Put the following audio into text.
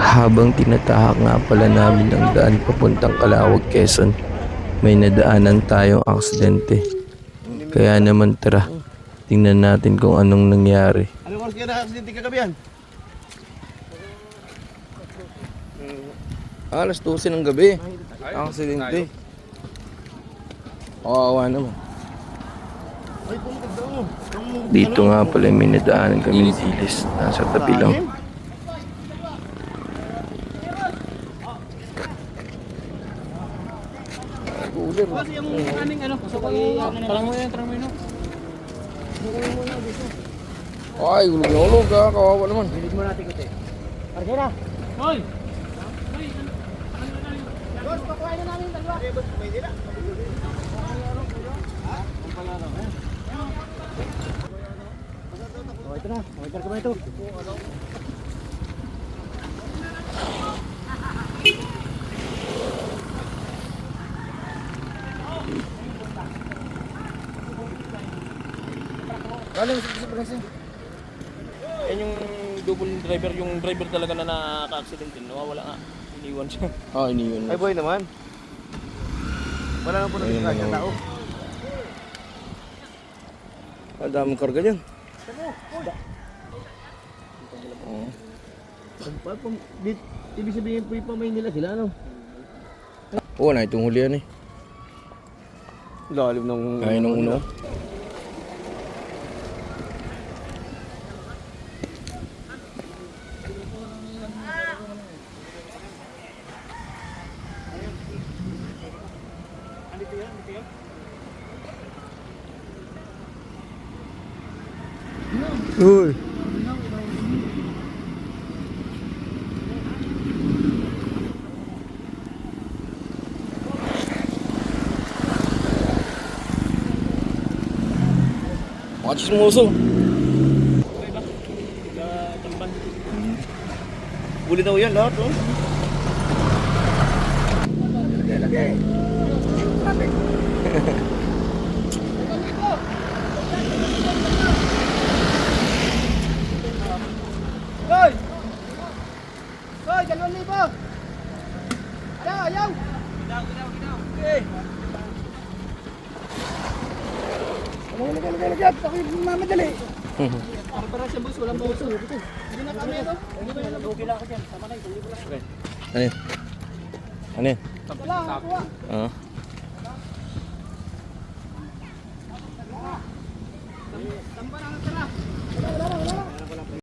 Habang tinatahak nga pala namin ang daan papuntang Kalawag, Quezon, may nadaanan tayong aksidente. Kaya naman tara, tingnan natin kung anong nangyari. Anong oras kaya naka-aksidente kagabihan? Alas 12 ng gabi. Aksidente. Kawawa naman. Ay, pumunta daw. Ang- Dito nga pala may nadaanan kami dilis. Nasa tabi lang. Kasi yung aning ano, so pag parang mo yan, parang mo yun. Ay, gulog na ulog ka. Kawawa naman. Bilig mo natin kuti. Oh, ito na. Oh, ito na ito. Ano yung? Yan yung double driver, yung driver talaga na nakaka-accident din. Nawawala nga. Iniwan siya. Ah, iniyon Ay, boy naman. Wala na po na Ayun, disgrasya ano. tao. Ang daming karga dyan. Oo. Pa, pa, di, ibig sabihin po yung pamay nila sila, ano? Oo, na itong huli yan eh. Lalim ng... Kaya nung uno. Uy. Mga chismoso. Huli daw yan lahat, oh. Hoy! Dalawang libo! Ayaw, ayaw! Ano, lagyan, lagyan, lagyan. Ako yung mamadali. Ang para sa bus, walang bus. Hindi na kami, no? Hindi ba yung okay lang ako dyan? Tama na, isang libo lang. Ano yan? Ano yan? Wala, kuha. Ah. Tamba na, tara.